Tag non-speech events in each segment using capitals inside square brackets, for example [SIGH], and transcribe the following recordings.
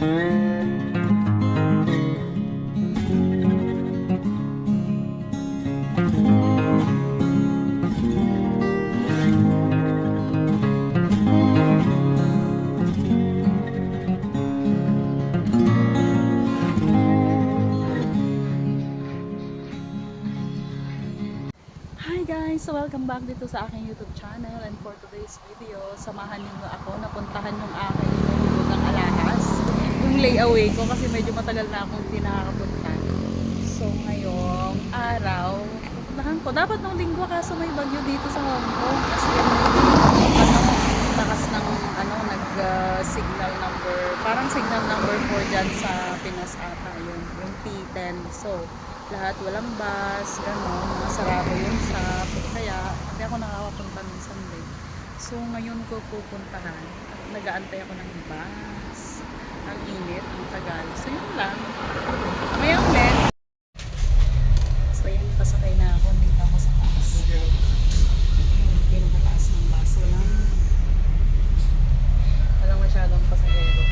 Guys! So welcome back dito sa aking YouTube channel and for today's video, samahan niyo ako na puntahan yung aking nahulog ng alahas. Layaway ko kasi medyo matagal na akong hindi nakakapunta. So ngayong araw, pupuntahan ko. Dapat nung linggo kaso may bagyo dito sa Hong Kong. Kasi ano, takas ng ano, nag-signal number, parang signal number 4 dyan sa Pinas ata yun, yung P10. So, lahat walang bus, gano'n, mga sarado yung shop. Kaya, hindi ako nakakapunta minsan din. So, ngayon ko pupuntahan. Nag-aantay ako ng bus. Ang init, ang tagal. So, yun lang. Mamaya ulit. So, yan, pasakay na ako. Dito ako sa taas. Pinakataas ng bus. Walang, walang masyadong pasahero.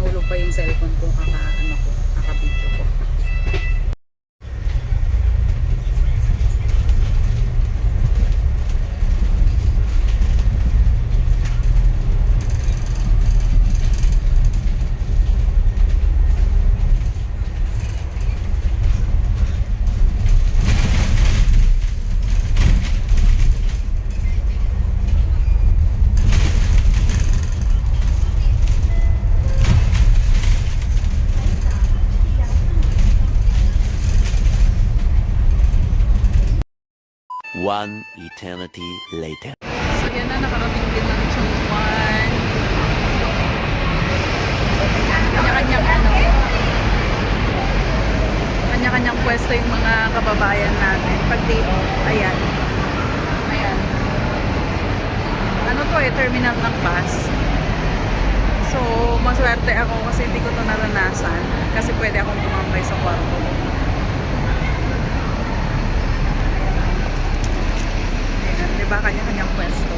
Nahulog pa yung cellphone ko kaka, ano ko, kaka-video ko. One eternity later. So yan na, nakarating din ng Chongwan. Kanya-kanyang ano, kanya-kanyang pwesto yung mga kababayan natin. Pag day ayan. Ayan. Ano to eh, terminal ng bus. So, maswerte ako kasi hindi ko to naranasan. Kasi pwede akong tumambay sa kwarto. Di ba kanya-kanyang pwesto.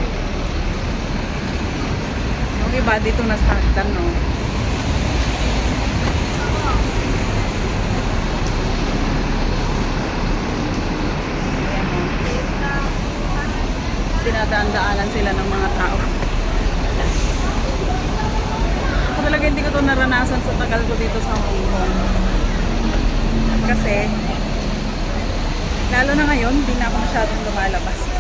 Yung iba dito na sa hagdan, no? Dinadaan-daanan sila ng mga tao. Talaga hindi ko to naranasan sa tagal ko dito sa Hong Kong. Kasi, lalo na ngayon, hindi na ako masyadong lumalabas.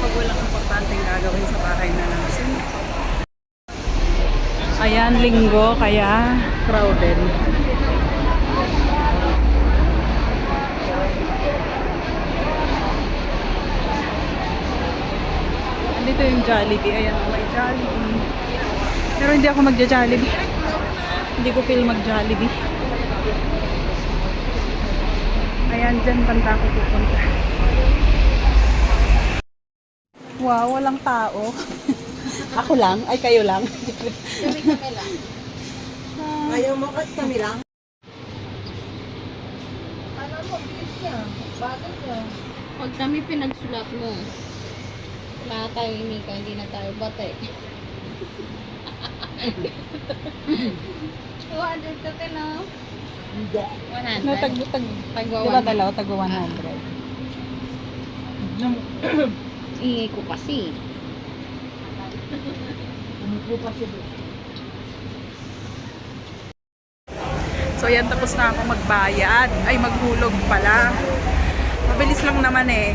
Pag walang importanteng gagawin sa bahay na nasin. Ayan, linggo, kaya crowded. Andito yung Jollibee. Ayan, may Jollibee. Pero hindi ako magja-Jollibee. Hindi ko feel mag-Jollibee. Ayan, dyan banda ako pupunta. Wow, walang tao. ako lang? Ay, kayo lang? [LAUGHS] Ayaw mo kat kami lang? Pag kami pinagsulat mo, wala tayo inika, hindi na tayo batay. 200 to 10 no? Hindi. 100. No, tag, tag, Tagwa di ba 100. dalawa? Tag 100. [CLEARS THROAT] Ingay ko kasi. So yan, tapos na ako magbayad. Ay, maghulog pala. Mabilis lang naman eh.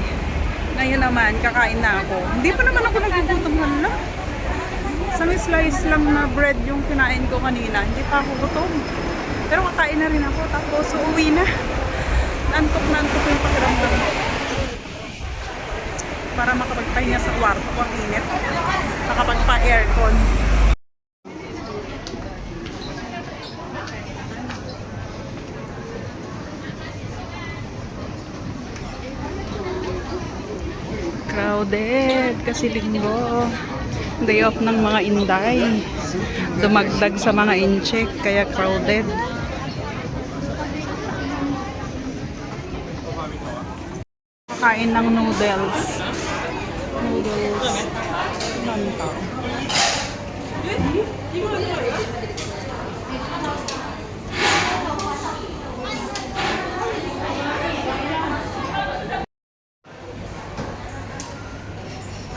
Ngayon naman, kakain na ako. Hindi pa naman ako nagugutom hala. Isang slice lang na bread yung kinain ko kanina. Hindi pa ako gutom. Pero kakain na rin ako. Tapos uuwi na. Nantok na antok yung pakiramdam ko. Para makapagpahinga sa kwarto ko ang init. Makapagpa-aircon. crowded kasi linggo. Day off ng mga inday. Dumagdag sa mga incheck kaya crowded. Kakain ng noodles. Noodles.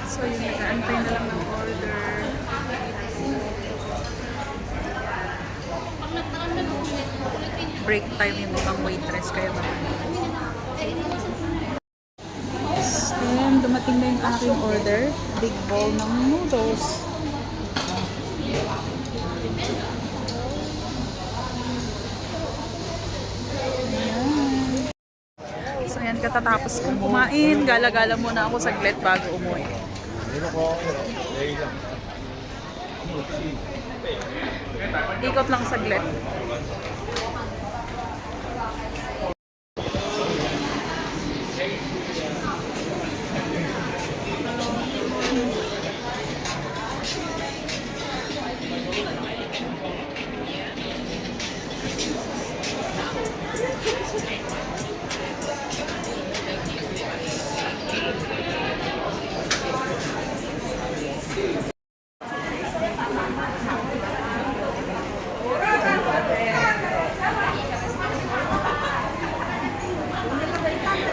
So yun, nag-aantay na lang ng order. Break time yung ibang waitress kaya ba? Dumating na yung aking order. Big bowl ng noodles. So ayan, katatapos kong kumain. Gala-gala muna ako saglit bago umuwi. Ikot lang saglit. Yeah.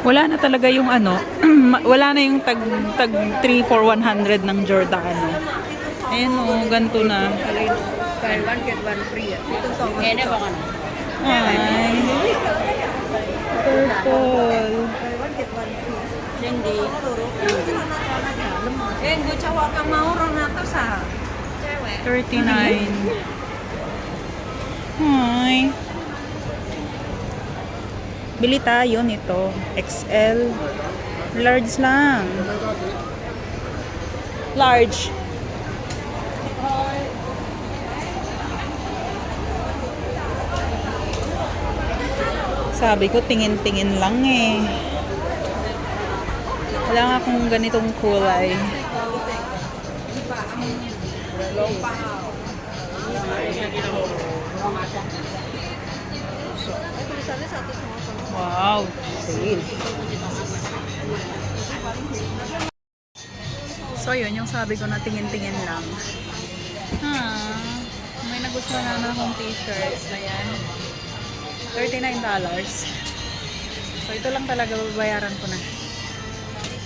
Wala na talaga yung ano, [CLEARS THROAT] wala na yung tag, tag 3 for 100 ng Giordano. Ayan o, ganito na. Buy one, get one free. Mga. Kaya ba ka na? Ay, purple. Buy one, get one free. Hindi. Eh, gutsawa ka mauro na to sa. 39. [LAUGHS] Hi. Bili tayo nito. XL. Large lang. Large. Sabi ko, tingin-tingin lang eh. Wala nga akong ganitong kulay. Wow. So yun, yung sabi ko na tingin-tingin lang. Ah, may nagustuhan na akong t-shirt. Ayan. $39. So ito lang talaga babayaran ko na.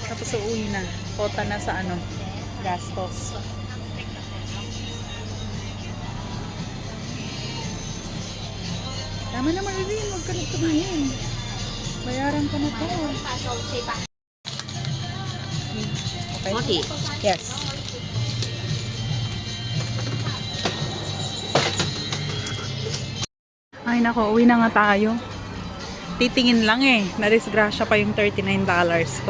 Tapos uuwi na. Kota na sa ano, gastos. Tama na Marilyn, huwag ka na tumingin. Bayaran ko na to. Okay? Okay. Yes. Ay nako, uwi na nga tayo. Titingin lang eh. Narisgrasya pa yung $39 ko. [LAUGHS]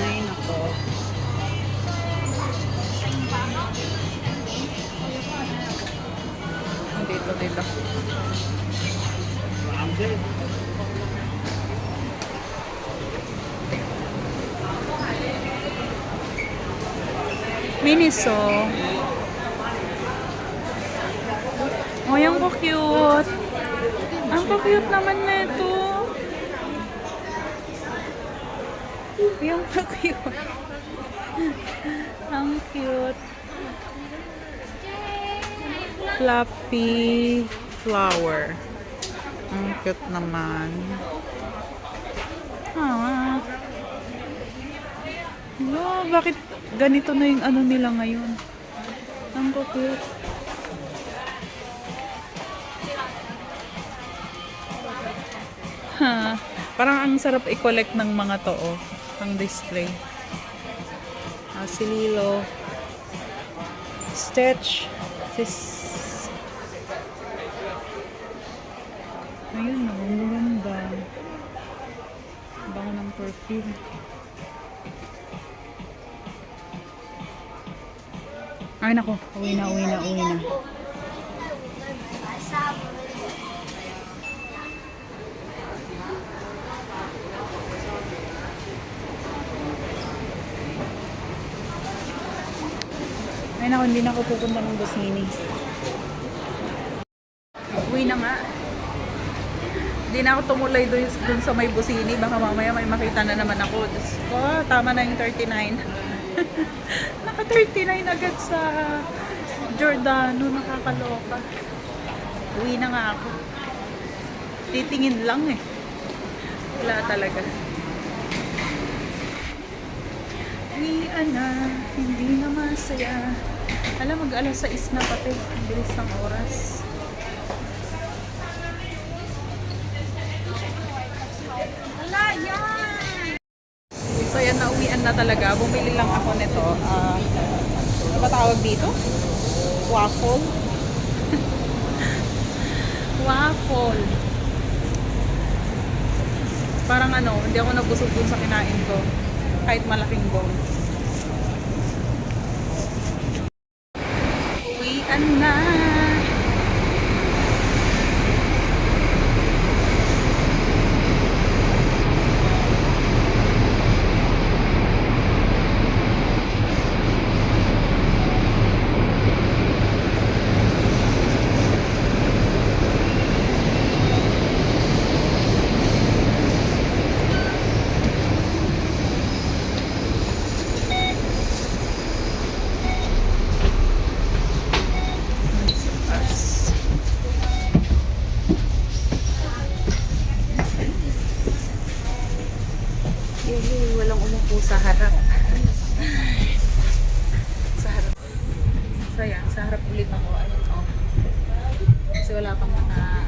Ay nako. Dito, dito. Miniso. Oh, yung ko cute. Ang cute naman na ito. Yung ko cute. Ang cute. Fluffy flower. Ang cute naman. Ah. No, bakit ganito na yung ano nila ngayon? Ang cute. Ha, parang ang sarap i-collect ng mga to, oh, ang display. Ah, si Lilo. Stitch. Sis. Ayun, oh, ang ganda. Ng perfume. Ay, nako. Uwi na, uwi na, uwi na. Ay, nako. Hindi na ako pupunta ng Busini. Uwi na nga. Hindi na ako tumuloy dun, dun sa may Busini. Baka mamaya may makita na naman ako. Diyos ko, tama na yung 39. [LAUGHS] Naka 39 agad sa Giordano, nakakaloka. Uwi na nga ako. Titingin lang eh. Wala talaga. Uwian na, hindi na masaya. Alam, mag alas 6 na pati. Ang bilis ng oras. Wala yan! Na talaga. Bumili lang ako nito. Ah, ano ba tawag dito? Waffle? [LAUGHS] Waffle. Parang ano, hindi ako nabusog dun sa kinain ko. Kahit malaking bowl. Uwian na. Us. Yay, walang umupo sa harap. sa harap. So yan, sa harap ulit ako. Ayun, oh. Kasi wala pang mga